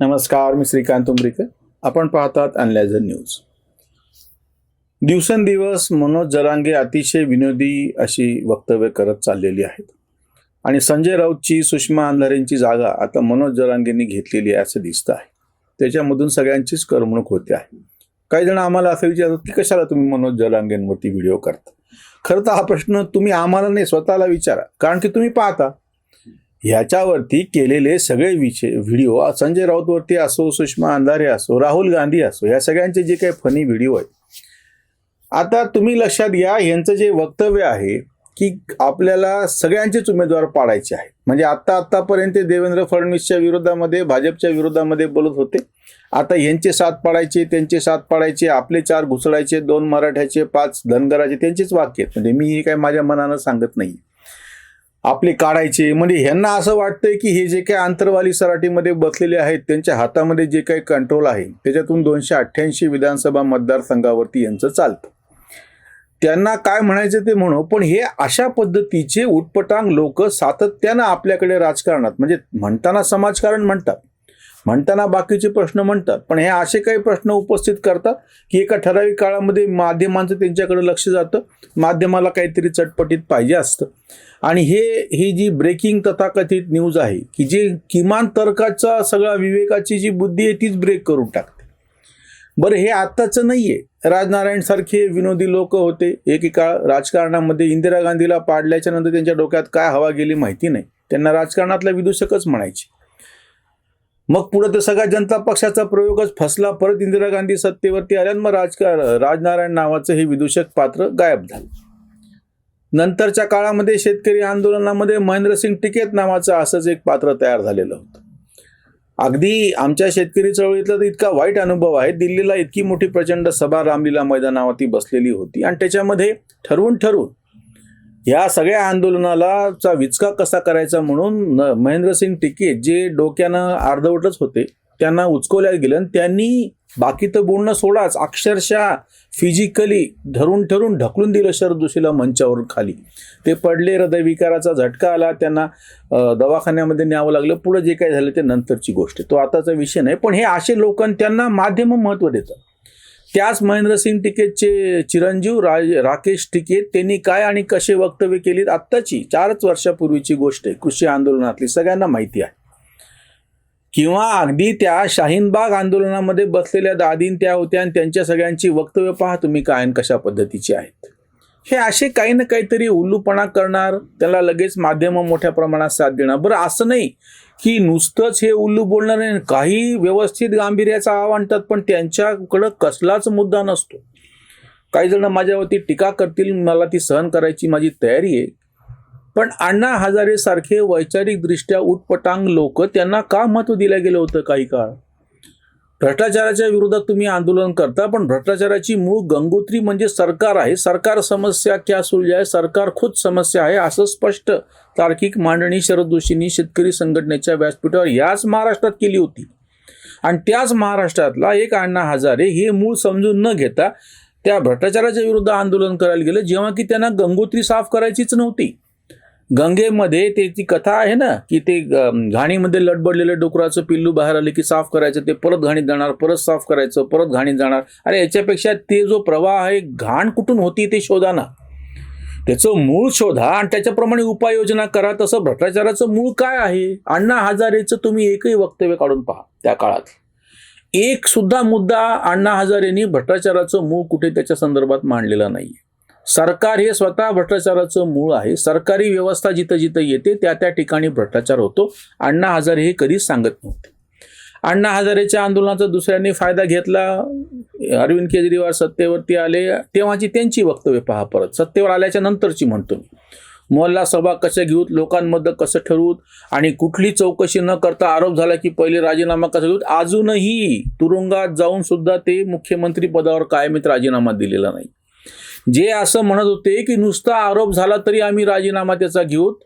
नमस्कार मी श्रीकांत उमरीकर. आपण पाहतात अनलायझर न्यूज. दिवसेंदिवस मनोज जरांगे अतिशय विनोदी अशी वक्तव्य करत चाललेली आहेत. आणि संजय राऊतची सुषमा अंधारेंची जागा आता मनोज जरांगेंनी घेतलेली आहे असं दिसतं आहे. त्याच्यामधून सगळ्यांचीच करमणूक होते आहे. काही जण आम्हाला असं विचारतात की कशाला तुम्ही मनोज जरांगेंवरती व्हिडिओ करता? खरं तर हा प्रश्न तुम्ही आम्हाला नाही स्वतःला विचारा. कारण की तुम्ही पाहता ह्याच्यावरती केलेले सगळे विषय व्हिडिओ संजय राऊतवरती असो सुषमा अंधारे असो राहुल गांधी असो या सगळ्यांचे जे काही फनी व्हिडिओ आहेत. आता तुम्ही लक्षात घ्या यांचं जे वक्तव्य आहे की आपल्याला सगळ्यांचेच उमेदवार पाडायचे आहे म्हणजे आत्ता आत्तापर्यंत देवेंद्र फडणवीसच्या विरोधामध्ये भाजपच्या विरोधामध्ये बोलत होते. आता यांचे साथ पाडायचे त्यांचे साथ पाडायचे आपले चार घुसळायचे दोन मराठ्याचे पाच धनगराचे त्यांचेच वाक्य आहेत. म्हणजे मी हे काय माझ्या मनानं सांगत नाही आपले काढायचे. म्हणजे ह्यांना असं वाटतंय की हे जे काही आंतरवाली सराटीमध्ये बसलेले आहेत त्यांच्या हातामध्ये जे काही कंट्रोल आहे त्याच्यातून दोनशे अठ्ठ्याऐंशी विधानसभा मतदारसंघावरती यांचं चालतं. त्यांना काय म्हणायचं ते म्हणू पण हे अशा पद्धतीचे उटपटांग लोक सातत्यानं आपल्याकडे राजकारणात म्हणजे म्हणताना समाजकारण म्हणतात म्हणताना बाकीचे प्रश्न म्हणतात पण हे असे काही प्रश्न उपस्थित करतात की एका ठराविक काळामध्ये माध्यमांचं त्यांच्याकडे लक्ष जातं माध्यमाला काहीतरी चटपटीत पाहिजे असतं. आणि हे ही जी ब्रेकिंग तथाकथित न्यूज आहे की जे किमान तर्काचा सगळा विवेकाची जी बुद्धी आहे तीच ब्रेक करून टाकते. बरं हे आत्ताचं नाही आहे राजनारायणसारखे विनोदी लोक होते. एकेकाळ राजकारणामध्ये इंदिरा गांधीला पाडल्याच्या नंतर त्यांच्या डोक्यात काय हवा गेली माहिती नाही. त्यांना राजकारणातला विदूषकच म्हणायचे. मग पुढं तर सगळ्या जनता पक्षाचा प्रयोगच फसला. परत इंदिरा गांधी सत्तेवरती आल्या मग राजकार राजनारायण नावाचं हे विदूषक पात्र गायब झालं. नंतरच्या काळामध्ये शेतकरी आंदोलनामध्ये महेंद्रसिंग टिकेत नावाचं असंच एक पात्र तयार झालेलं होतं. अगदी आमच्या शेतकरी चळवळीतला तर इतका वाईट अनुभव आहे. दिल्लीला इतकी मोठी प्रचंड सभा रामलीला मैदानावरती बसलेली होती आणि त्याच्यामध्ये ठरवून ठरवून या सगळ्या आंदोलनालाचा विचका कसा करायचा म्हणून न- महेंद्रसिंग टिकेत जे डोक्यानं अर्धवटच होते त्यांना उचकवल्या गेलं आणि त्यांनी बाकी तर बोलणं सोडाच. अक्षरशः फिजिकली धरून ठरून ढकलून दिलं शरद जोशीला मंचावरून खाली. ते पडले हृदयविकाराचा झटका आला त्यांना दवाखान्यामध्ये न्यावं लागलं. पुढं जे काही झालं ते नंतरची गोष्ट. आहे तो आताचा विषय नाही पण हे असे लोक त्यांना माध्यम महत्त्व देतात. त्याच महेंद्रसिंग टिकेतचे चिरंजीव राज राकेश टिकेत त्यांनी काय आणि कसे वक्तव्य केलीत? आत्ताची चारच वर्षापूर्वीची गोष्ट आहे. कृषी आंदोलनातली सगळ्यांना माहिती आहे. किंवा अगदी त्या शाहीनबाग आंदोलनामध्ये बसलेल्या दादीन त्या होत्या आणि त्यांच्या सगळ्यांची वक्तव्य पहा तुम्ही काय आणि कशा पद्धतीची आहेत. हे असे काही ना काहीतरी उल्लूपणा करणार त्याला लगेच माध्यमं मोठ्या प्रमाणात साथ देणार. बरं असं नाही की नुसतंच हे उल्लू बोलणार नाही. काही व्यवस्थित गांभीर्याचा आव आणतात पण त्यांच्याकडं कसलाच मुद्दा नसतो. काही जण माझ्यावरती टीका करतील मला ती सहन करायची माझी तयारी आहे. पण अण्णा हजारे सारखे वैचारिकदृष्ट्या उटपटांग लोक त्यांना का महत्त्व दिलं गेलं होतं काही काळ? भ्रष्टाचाराच्या विरोधात तुम्ही आंदोलन करता पण भ्रष्टाचाराची मूळ गंगोत्री म्हणजे सरकार आहे. सरकार समस्या क्या सुलझाय सरकार खुद समस्या आहे असं स्पष्ट तार्किक मांडणी शरद जोशींनी शेतकरी संघटनेच्या व्यासपीठावर याच महाराष्ट्रात केली होती. आणि त्याच महाराष्ट्रातला एक अण्णा हजारे हे मूळ समजून न घेता त्या भ्रष्टाचाराच्या विरुद्ध आंदोलन करायला गेलं जेव्हा की त्यांना गंगोत्री साफ करायचीच नव्हती. गंगेमध्ये ते ती कथा आहे ना की ते घाणीमध्ये लडबडलेलं डुकराचं पिल्लू बाहेर आले की साफ करायचं ते परत घाणीत जाणार परत साफ करायचं परत घाणीत जाणार. अरे याच्यापेक्षा ते जो प्रवाह आहे घाण कुठून होती ते शोधा ना. त्याचं मूळ शोधा आणि त्याच्याप्रमाणे उपाययोजना करा तसं भ्रष्टाचाराचं मूळ काय आहे? अण्णा हजारेचं तुम्ही एकही वक्तव्य काढून पहा त्या काळात. एक सुद्धा मुद्दा अण्णा हजारेंनी भ्रष्टाचाराचं मूळ कुठे त्याच्या संदर्भात मांडलेला नाही सरकार हे स्वतः भ्रष्टाचाराचं मूळ आहे. सरकारी व्यवस्था जिथं जिथं येते त्या त्या ठिकाणी भ्रष्टाचार होतो. अण्णा हजारे हे कधीच सांगत नव्हते. अण्णा हजारेच्या आंदोलनाचा दुसऱ्यांनी फायदा घेतला. अरविंद केजरीवाल सत्तेवरती आले. तेव्हाची त्यांची वक्तव्य पहा परत. सत्तेवर आल्याच्या नंतरची म्हणतो मी. मोहल्ला सभा कशा घेऊत लोकांमध्ये कसं ठरवूत आणि कुठली चौकशी न करता आरोप झाला की पहिले राजीनामा कसा घेऊत अजूनही तुरुंगात जाऊन सुद्धा ते मुख्यमंत्री पदावर कायमित राजीनामा दिलेला नाही. जे असं म्हणत होते की नुसता आरोप झाला तरी आम्ही राजीनामा त्याचा घेऊत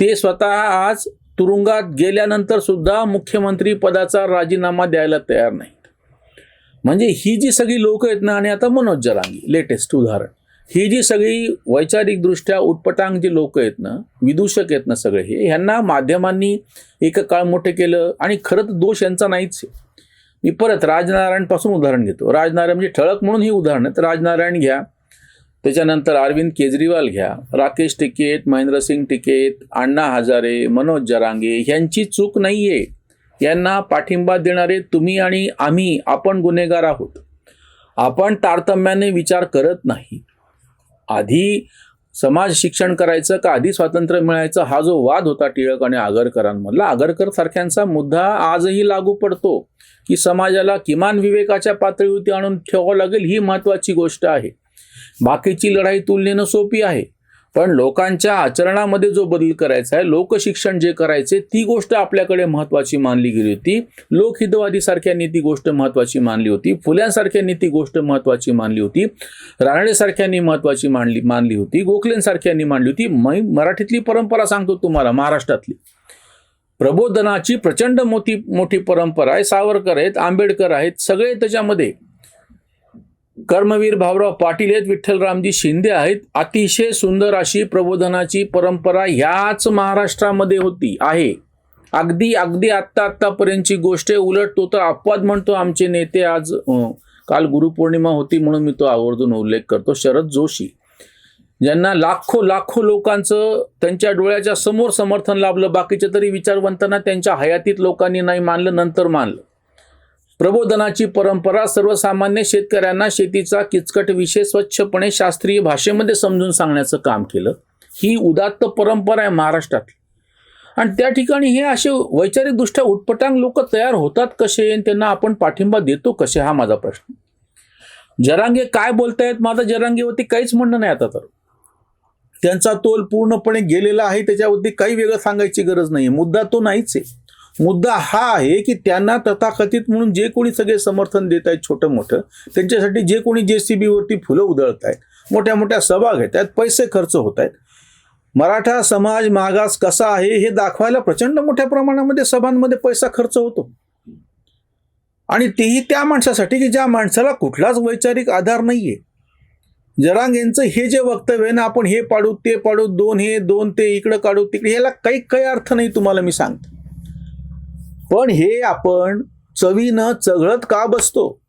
ते स्वतः आज तुरुंगात गेल्यानंतर सुद्धा मुख्यमंत्री पदाचा राजीनामा द्यायला तयार नाहीत. म्हणजे ही जी सगळी लोक आहेत ना आणि आता मनोज जरांगी लेटेस्ट उदाहरण. ही जी सगळी वैचारिकदृष्ट्या उटपटांग जी लोक आहेत ना विदूषक आहेत ना सगळे हे ह्यांना माध्यमांनी एक काळ मोठे केलं आणि खरं तर दोष यांचा नाहीच आहे. मी परत राजनारायणपासून उदाहरण घेतो. राजनारायण म्हणजे ठळक म्हणून ही उदाहरण आहेत. राजनारायण घ्या त्याच्यानंतर अरविंद केजरीवाल घ्या राकेश टिकेत महेंद्रसिंग टिकेत अण्णा हजारे मनोज जरांगे ह्यांची चूक नाही आहे यांना पाठिंबा देणारे तुम्ही आणि आम्ही आपण गुन्हेगार आहोत. आपण तारतम्याने विचार करत नाही. आधी समाज शिक्षण करायचं का? आधी स्वातंत्र्य मिळायचं? हा जो वाद होता टिळक आणि आगरकरांमधला आगरकर सारख्यांचा मुद्दा आजही लागू पडतो की समाजाला किमान विवेकाच्या पातळीवरती आणून ठेवावं लागेल ही महत्त्वाची गोष्ट आहे. बाकीची लढाई तुलनेनं सोपी आहे. पण लोकांच्या आचरणामध्ये जो बदल करायचा आहे लोकशिक्षण जे करायचे ती गोष्ट आपल्याकडे महत्त्वाची मानली गेली होती. लोकहितवादीसारख्यांनी ती गोष्ट महत्त्वाची मानली होती. फुल्यांसारख्यांनी ती गोष्ट महत्त्वाची मानली होती. रानडेसारख्यांनी महत्त्वाची मानली मानली होती. गोखलेंसारख्यांनी मांडली होती. मै मराठीतली परंपरा सांगतो तुम्हाला महाराष्ट्रातली. प्रबोधनाची प्रचंड मोठी मोठी परंपरा आहे. सावरकर आहेत आंबेडकर आहेत सगळे त्याच्यामध्ये कर्मवीर भाऊराव पाटील आहेत विठ्ठलरामजी शिंदे आहेत. अतिशय सुंदर अशी प्रबोधनाची परंपरा ह्याच महाराष्ट्रामध्ये होती आहे. अगदी अगदी आत्ता आत्तापर्यंतची गोष्ट आहे. उलट तो तर अपवाद म्हणतो आमचे नेते आज काल गुरुपौर्णिमा होती म्हणून मी तो आवर्जून उल्लेख करतो शरद जोशी. ज्यांना लाखो लाखो लोकांचं त्यांच्या डोळ्याच्या समोर समर्थन लाभलं बाकीचे तरी विचारवंतांना त्यांच्या हयातीत लोकांनी नाही मानलं नंतर मानलं. प्रबोधनाची परंपरा सर्वसामान्य शेतकऱ्यांना शेतीचा किचकट विषय स्वच्छपणे शास्त्रीय भाषेमध्ये समजून सांगण्याचं काम केलं. ही उदात्त परंपरा आहे महाराष्ट्रात आणि त्या ठिकाणी हे असे वैचारिकदृष्ट्या उटपटांग लोक तयार होतात कसे? आणि त्यांना आपण पाठिंबा देतो कसे? हा माझा प्रश्न. जरांगे काय बोलतायत? माझं जरांगेवरती काहीच म्हणणं नाही आता तर. त्यांचा तोल पूर्णपणे गेलेला आहे त्याच्यावरती काही वेगळं सांगायची गरज नाही मुद्दा तो नाहीच आहे. मुद्दा हा आहे की त्यांना तथाकथित म्हणून जे कोणी सगळे समर्थन देत आहेत छोटं मोठं त्यांच्यासाठी जे कोणी जे सी बीवरती फुलं उधळत आहेत मोठ्या मोठ्या सभा घेत आहेत पैसे खर्च होत आहेत. मराठा समाज मागास कसा आहे हे दाखवायला प्रचंड मोठ्या प्रमाणामध्ये सभांमध्ये पैसा खर्च होतो. आणि तेही त्या माणसासाठी की ज्या माणसाला कुठलाच वैचारिक आधार नाही आहे जरांग यांचं हे जे वक्तव्य आहे ना आपण हे पाडू ते पाडू दोन हे दोन ते इकडं काढू तिकडे ह्याला काही काही अर्थ नाही तुम्हाला मी सांगतो. पण हे आपण चवीनं चघळत का बसतो?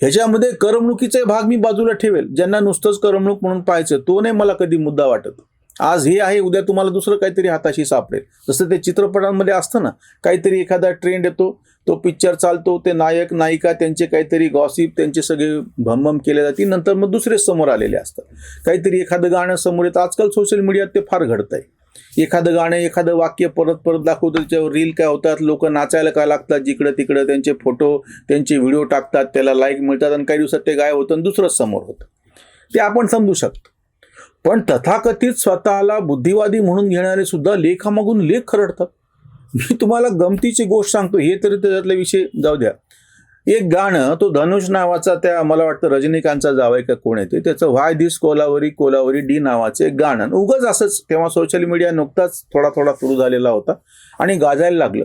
ह्याच्यामध्ये करमणुकीचे भाग मी बाजूला ठेवेल. ज्यांना नुसतंच करमणूक म्हणून पाहायचं तो नाही मला कधी मुद्दा वाटत. आज हे आहे उद्या तुम्हाला दुसरं काहीतरी हाताशी सापडेल. जसं ते चित्रपटांमध्ये असतं ना काहीतरी एखादा ट्रेंड येतो तो पिक्चर चालतो ते नायक नायिका त्यांचे काहीतरी गॉसिप त्यांचे सगळे भमभम केले जाते नंतर मग दुसरेच समोर आलेले असतात. काहीतरी एखादं गाणं समोर येतं. आजकाल सोशल मीडियात ते फार घडतंय. एखादं गाणं एखादं वाक्य परत परत दाखवतो त्याच्यावर रील काय होतात लोक नाचायला काय लागतात जिकडं तिकडं त्यांचे फोटो त्यांचे व्हिडिओ टाकतात त्याला लाईक मिळतात आणि काही दिवसात ते गायब होतं आणि दुसरंच समोर होतं. ते आपण समजू शकतो. पण तथाकथित स्वतःला बुद्धिवादी म्हणून घेणारे सुद्धा लेखामागून लेख खरडतात. मी तुम्हाला गमतीची गोष्ट सांगतो हे तरी त्याच्यातले विषय जाऊ द्या. एक गाणं तो धनुष नावाचा त्या मला वाटतं रजनीकांतचा जावाय का कोण येते त्याचं व्हाय दिस कोलावरी कोलावरी डी नावाचं एक गाणं. उगच असंच तेव्हा सोशल मीडिया नुकताच थोडा थोडा सुरू झालेला होता आणि गाजायला लागलं.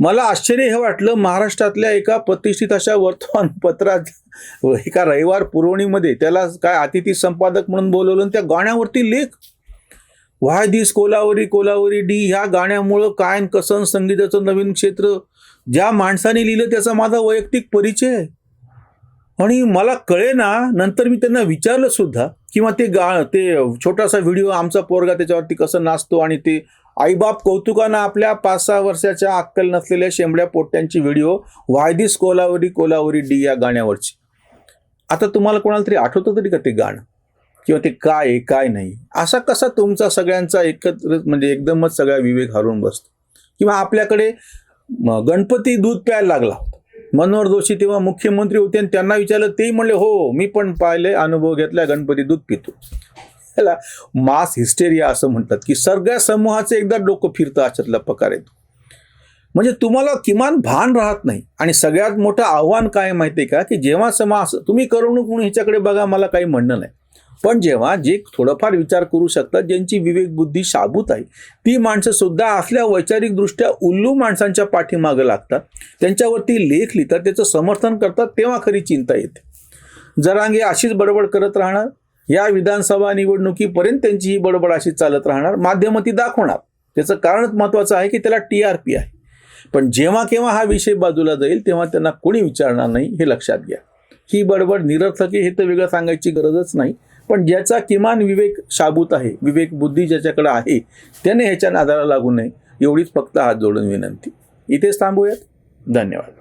मला आश्चर्य हे वाटलं महाराष्ट्रातल्या एका प्रतिष्ठित अशा वर्तमानपत्रात एका रविवार पुरवणीमध्ये त्याला काय अतिथी संपादक म्हणून बोलवलं आणि त्या गाण्यावरती लेख. व्हाय दिस कोलावरी कोलावरी डी ह्या गाण्यामुळं काय कसन कसं संगीताचं नवीन क्षेत्र ज्या माणसाने लिहिलं त्याचा माझा वैयक्तिक परिचय आहे. आणि मला कळे ना नंतर मी त्यांना विचारलं सुद्धा किंवा ते गा ते छोटासा व्हिडिओ आमचा पोरगा त्याच्यावरती कसं नाचतो आणि ते आईबाप कौतुकानं आपल्या पाच सहा वर्षाच्या अक्कल नसलेल्या शेंबड्या पोट्यांची video why this Kolaveri Kolaveri Di या गाण्यावरची. आता तुम्हाला कोणाला तरी आठवतं तरी का ते गाणं? किंवा ते काय आहे काय नाही? असा कसा तुमचा सगळ्यांचा एकत्र म्हणजे एकदमच सगळा विवेक हरवून बसतो? किंवा आपल्याकडे गणपती दूध प्यायला लागला. मनोहर जोशी तेव्हा मुख्यमंत्री होते आणि त्यांना विचारलं तेही म्हणले हो मी पण पाहिले अनुभव घेतला गणपती दूध पितो. त्याला मास हिस्टेरिया असं म्हणतात की सगळ्या समूहाचं एकदा डोकं फिरतं अशातला प्रकार येतो म्हणजे तुम्हाला किमान भान राहत नाही. आणि सगळ्यात मोठं आव्हान काय माहिती आहे का की जेव्हा समास तुम्ही करमणूक म्हणून ह्याच्याकडे बघा मला काही म्हणणं नाही. पण जेव्हा जे थोडंफार विचार करू शकतात ज्यांची विवेक बुद्धी शाबूत आहे ती माणसं सुद्धा असल्या वैचारिकदृष्ट्या उल्लू माणसांच्या पाठीमागं लागतात. त्यांच्यावरती लेख लिहितात त्याचं समर्थन करतात तेव्हा खरी चिंता येते. जरांगे अशीच बडबड करत राहणार या विधानसभा निवडणुकीपर्यंत त्यांची ही बडबड अशी चालत राहणार माध्यम ती दाखवणार. त्याचं कारणच महत्त्वाचं आहे की त्याला टी आर पी आहे. पण जेव्हा केव्हा हा विषय बाजूला जाईल तेव्हा त्यांना कोणी विचारणार नाही हे लक्षात घ्या. ही बडबड निरर्थक आहे हे तर वेगळं सांगायची गरजच नाही. पण ज्याचा किमान विवेक शाबूत आहे विवेक बुद्धी ज्याच्याकडे आहे त्याने ह्याच्या नादाला लागू नये एवढीच फक्त हात जोडून विनंती. इथेच थांबूयात. धन्यवाद.